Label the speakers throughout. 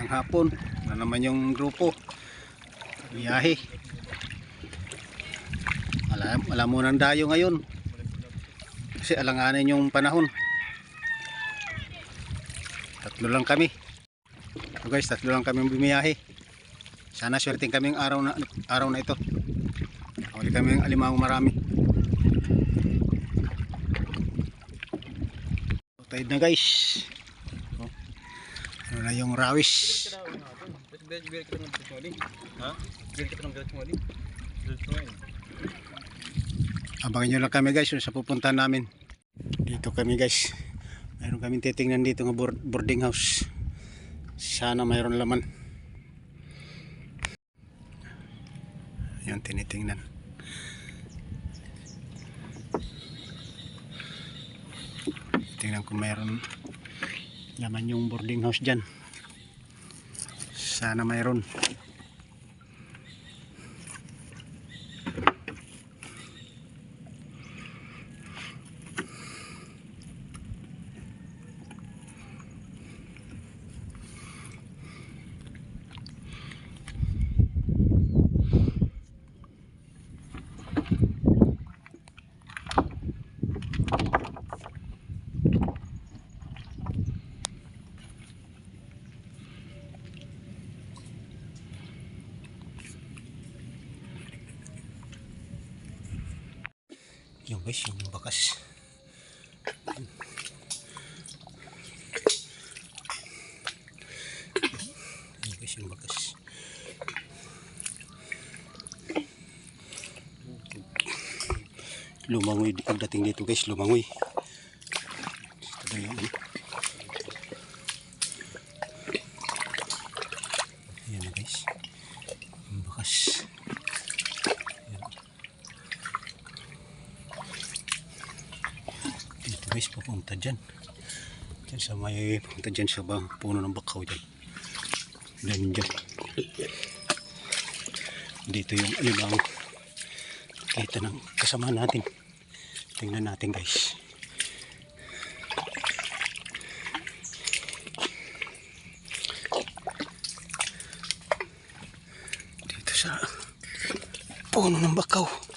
Speaker 1: Magandang hapon. Ano naman yung grupo? Biyahe. Alam, alam mo ng dayo ngayon. Kasi alanganin yung panahon. Tatlo lang kami. So guys, tatlo lang kami bumiyahe. Sana swerteng kaming araw na araw na ito. Huli kami ng alimango marami. Tide na guys. Ano na yung rawis. Abangan nyo lang kami guys sa pupunta namin. Dito kami guys. Mayroon kami titingnan dito ng board- boarding house. Sana mayroon laman. Yan tinitingnan. Tingnan kung mayroon laman yung boarding house dyan. Sana mayroon. Guys, yung bakas. Yung guys, yung bakas. Lumangoy pagdating dito guys, lumangoy. Ito na yung ano. Ayan na guys. Yung bakas. dito guys papunta dyan. Dyan sa may papunta dyan sa puno ng bakaw dyan. Dyan dyan. Dito yung alimang kita ng kasama natin. Tingnan natin guys. Dito sa puno ng bakaw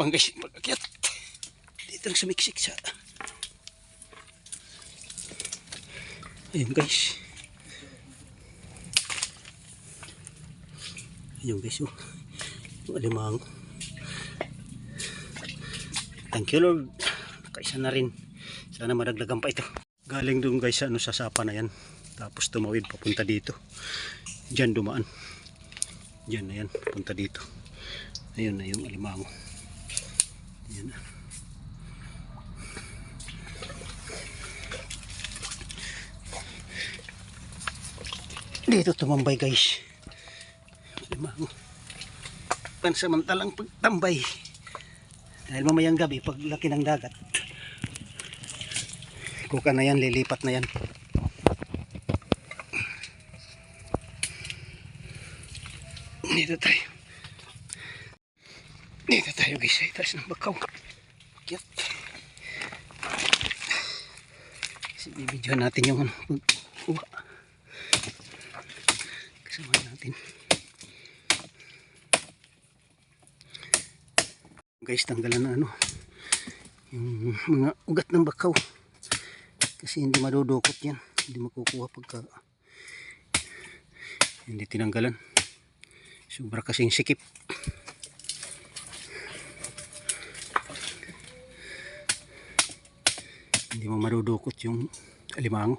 Speaker 1: Para pang guys, pag-akyat. Dito lang sumiksik sa... Ayun guys. Ayun guys, oh. Yung alimang. Thank you Lord. Nakaisa na rin. Sana madagdagan pa ito. Galing doon guys sa ano sa sapa na yan. Tapos tumawid papunta dito. Diyan dumaan. Diyan na yan, papunta dito. Ayun na yung alimango. Yan. Dito tumambay guys. Limang. Pansamantalang pagtambay. Dahil mamayang gabi pag laki ng dagat. Kuka na yan, lilipat na yan. Dito tayo. Tayo guys, sa itaas ng bakaw. Akyat. Kasi bibidyohan natin yung ano, pagkuha. Kasama natin. Guys, tanggalan na ano, yung mga ugat ng bakaw. Kasi hindi madudukot yan. Hindi makukuha pagka hindi tinanggalan. Sobra kasing sikip. Hindi mo marudukot yung alimango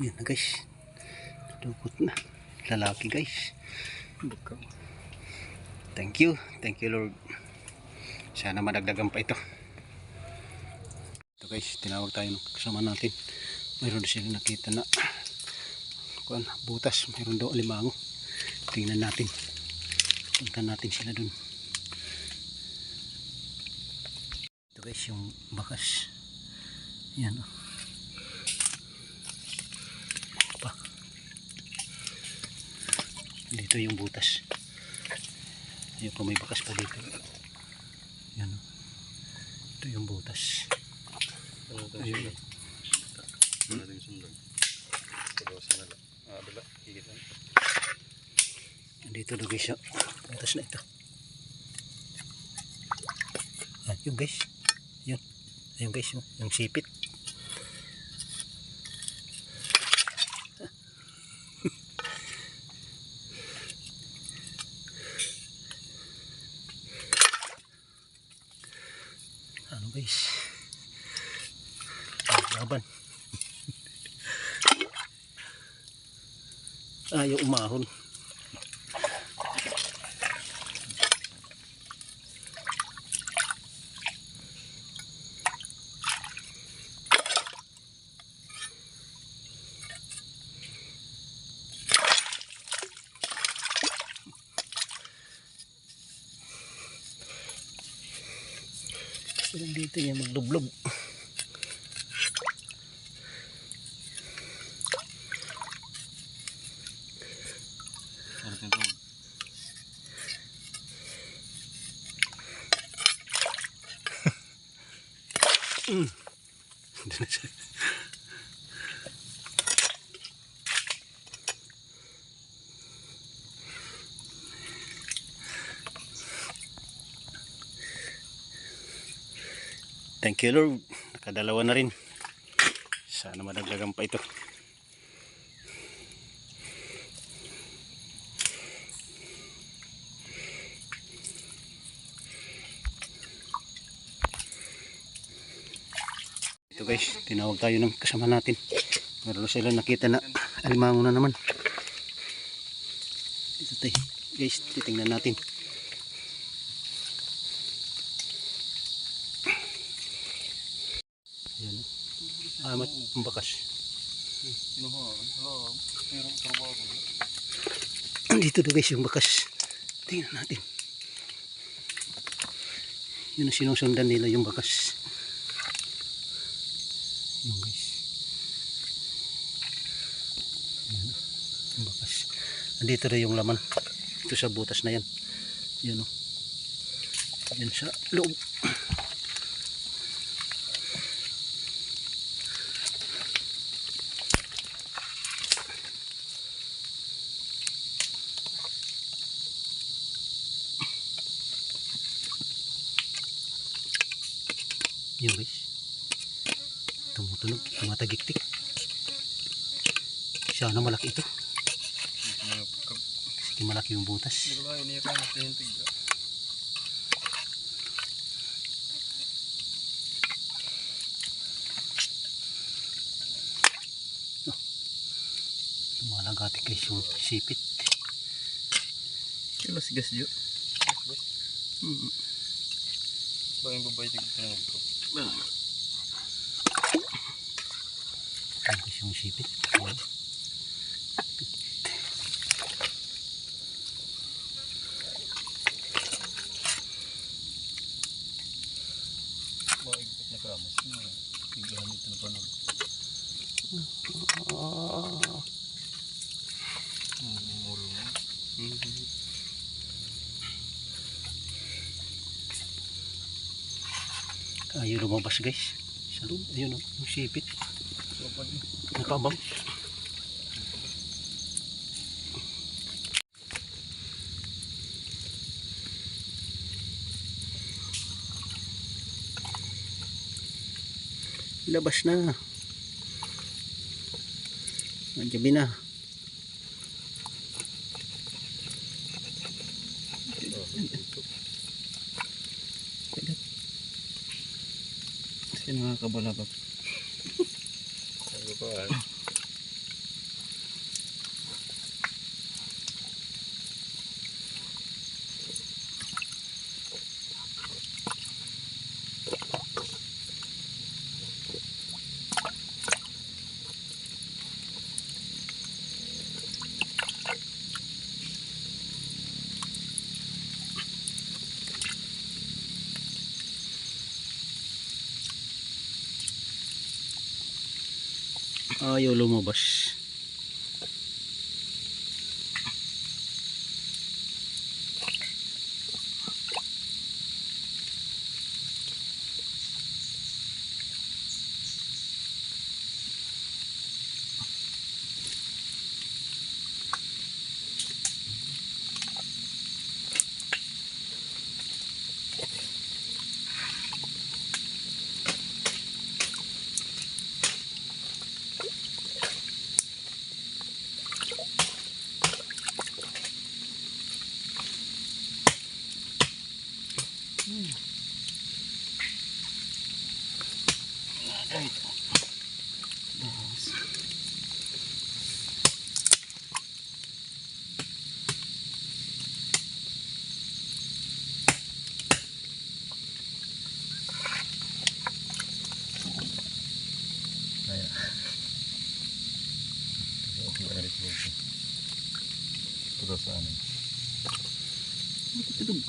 Speaker 1: Yan na guys. Dukot na. Lalaki guys. Thank you. Thank you Lord. Sana madagdagan pa ito. Ito guys, tinawag tayo ng kasama natin. Mayroon sila nakita na kuan, butas. Mayroon daw alimango. Tingnan natin. Punta natin sila dun. Ito guys, yung bakas. Yan o. Ako Dito yung butas. Ayun pa may bakas pa dito. Yan. Ito yung butas.
Speaker 2: Ano
Speaker 1: Ayun.
Speaker 2: sundan? Ano yung sundan? Kabawasan na lang. Ah, dala. Higit lang.
Speaker 1: Dito daw guys yung butas na ito. Ah, yun guys. Yun. Ayun guys, yung, yung sipit. ano guys? Laban. Ayaw umahon. Sila dito niya magdublob.
Speaker 2: Ano ito yung
Speaker 1: Doon na siya. Thank you. Nakadalawa na rin. Sana madagdagan pa ito. Ito guys, tinawag tayo ng kasama natin. Meron sila nakita na alimango na naman. Ito tayo. Guys, titingnan natin. Yan. Ah, mat bakas.
Speaker 2: Kinuha. Hello. Meron trabaho ko.
Speaker 1: Dito na guys yung bakas. Tingnan natin. Yun ang sinusundan nila yung bakas. Yun guys. Yan yung bakas. Andito na yung laman. Ito sa butas na yan. Yan o. Yan sa loob. Yun guys. Tumutunog. Tumatagiktik. Sana malaki ito. Sige malaki yung butas.
Speaker 2: Ang.
Speaker 1: Lumalagati guys yung sipit.
Speaker 2: Kilo sigas jo.
Speaker 1: Mm.
Speaker 2: Bagay babay tig tinawag ko.
Speaker 1: Yan guys yung sipit.
Speaker 2: Gupit na kamas. Tiglahan ito na panog.
Speaker 1: Ah.
Speaker 2: Mumulo na.
Speaker 1: Ayaw lumabas guys. Sa loob. Ayun o. Yung sipit.
Speaker 2: So pa
Speaker 1: Labas na. Nandiyabi na. Kasi nakakabalabag.
Speaker 2: Sabi ko ah.
Speaker 1: Ayaw lumabas.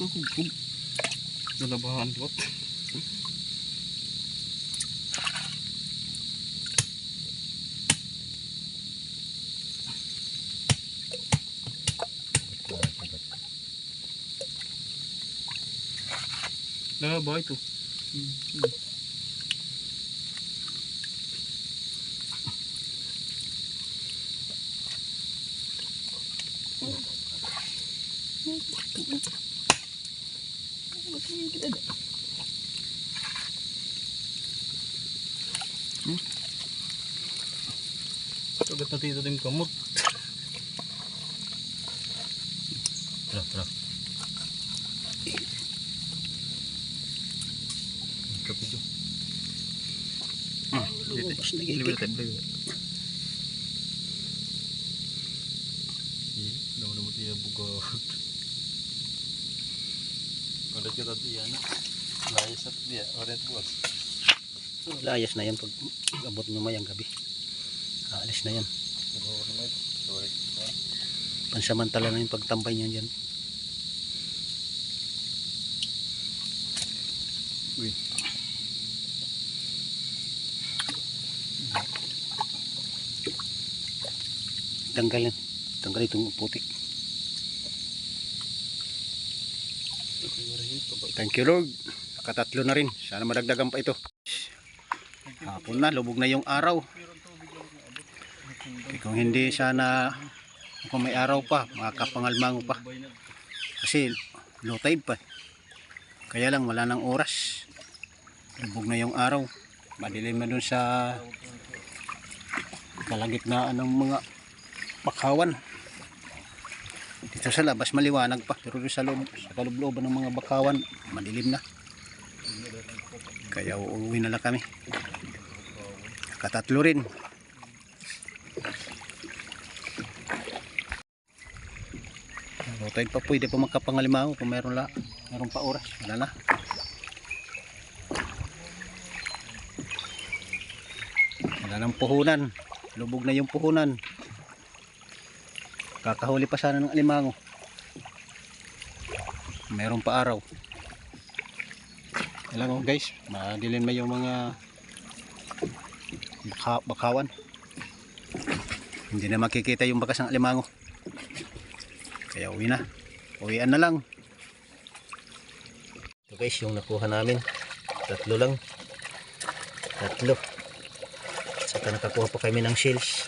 Speaker 2: Ito
Speaker 3: ka kung Lalabahan lot. Lalaba ito. Sagat na dito yung kamot.
Speaker 2: Tara, tara. Kapit yun.
Speaker 1: Lumabas na
Speaker 3: Libre
Speaker 1: gigit.
Speaker 3: tayo, libre. Daw na mo tiya buka.
Speaker 2: Ulit ka yan. Layas at diya. Orange boss.
Speaker 1: Layas na yan pag abot ng mayang gabi. Aalis na yan. Pansamantala na yung pagtambay niyan dyan.
Speaker 3: Uy.
Speaker 1: Tanggalin. Tanggal itong putik. Thank you Lord. Nakatatlo na rin. Sana madagdagan pa ito. Hapon na, lubog na yung araw. Eh, Kung hindi sana kung may araw pa, makakapangalmango pa. Kasi low tide pa. Kaya lang wala nang oras. Lubog na yung araw. Madilim na dun sa kalagitnaan ng mga bakawan. Dito sa labas maliwanag pa pero sa loob, sa kaloob-looban ng mga bakawan madilim na. Kaya uuwi na lang kami. Katatlo rin. Tide pa pwede pa magkapangalimango kung meron la, meron pa oras. Wala na. Wala nang puhunan. Lubog na yung puhunan. Kakahuli pa sana ng alimango. Meron pa araw. Alam mo guys, madilim na yung mga baka, bakawan. Hindi na makikita yung bakas ng alimango. Kaya uwi na. Uwian na lang. Ito guys, yung nakuha namin. Tatlo lang. Tatlo. Saka nakakuha pa kami ng shells.